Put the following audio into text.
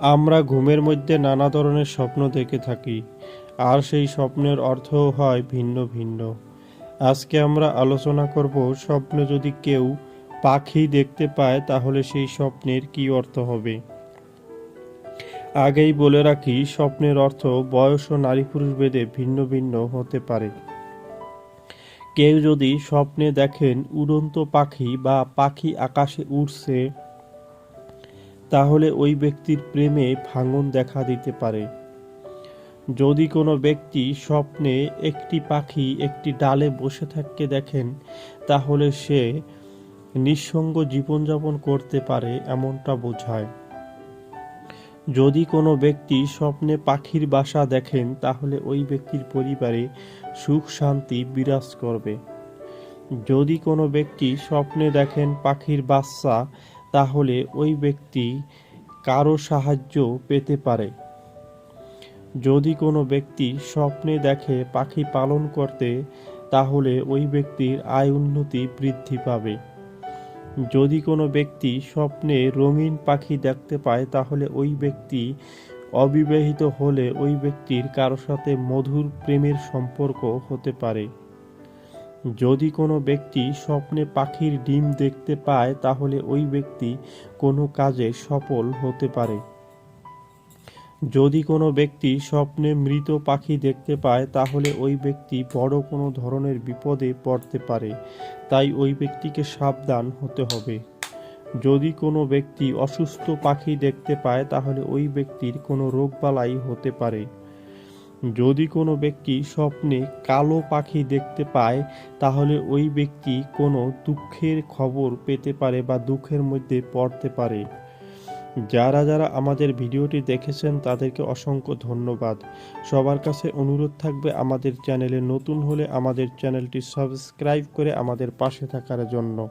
আমরা ঘুমের মধ্যে নানা ধরনের স্বপ্ন দেখে থাকি, আর সেই স্বপ্নের অর্থও হয় ভিন্ন ভিন্ন। আজকে আমরা আলোচনা করব স্বপ্নে যদি কেউ পাখি দেখতে পায়, তাহলে সেই স্বপ্নের কি অর্থ হবে? আগেই বলে রাখি, স্বপ্নের অর্থ বয়স ও নারী পুরুষ ভেদে ভিন্ন ভিন্ন হতে পারে। কেউ যদি স্বপ্নে দেখেন উড়ন্ত পাখি বা পাখি আকাশে উড়ছে তাহলে ওই ব্যক্তির প্রেমে ভাঙন দেখা দিতে পারে। যদি কোনো ব্যক্তি স্বপ্নে একটি পাখি একটি ডালে বসে থাকতে দেখেন, তাহলে সে নিঃসঙ্গ জীবনযাপন করতে পারে এমনটা বোঝায়। যদি কোনো ব্যক্তি স্বপ্নে পাখির বাসা দেখেন, তাহলে ওই ব্যক্তির পরিবারে সুখ, শান্তি বিরাজ করবে। যদি কোনো ব্যক্তি স্বপ্নে দেখেন পাখির বাচ্চা তাহলে ওই ব্যক্তি কারও সাহায্য পেতে পারে। যদি কোনো ব্যক্তি স্বপ্নে দেখে পাখি পালন করতে, তাহলে ওই ব্যক্তির আয় উন্নতি বৃদ্ধি পাবে। যদি কোনো ব্যক্তি স্বপ্নে রঙিন পাখি দেখতে পায়, তাহলে ওই ব্যক্তি অবিবাহিত হলে ওই ব্যক্তির কারও সাথে মধুর প্রেমের সম্পর্ক হতে পারে। যদি কোনো ব্যক্তি স্বপ্নে পাখির ডিম দেখতে পায়, তাহলে ওই ব্যক্তি কোনো কাজে সফল হতে পারে। যদি কোনো ব্যক্তি স্বপ্নে মৃত পাখি দেখতে পায়, তাহলে ওই ব্যক্তি বড় কোনো ধরনের বিপদে পড়তে পারে। তাই ওই ব্যক্তিকে সাবধান হতে হবে। যদি কোনো ব্যক্তি অসুস্থ পাখি দেখতে পায়, তাহলে ওই ব্যক্তির কোনো রোগবালাই হতে পারে। যদি কোনো ব্যক্তি স্বপ্নে কালো পাখি দেখতে পায়, তাহলে ওই ব্যক্তি কোনো দুঃখের খবর পেতে পারে বা দুঃখের মধ্যে পড়তে পারে। যারা যারা আমাদের ভিডিওটি দেখেছেন, তাদেরকে অসংখ্য ধন্যবাদ। সবার কাছে অনুরোধ থাকবে আমাদের চ্যানেলে নতুন হলে আমাদের চ্যানেলটি সাবস্ক্রাইব করে আমাদের পাশে থাকার জন্য।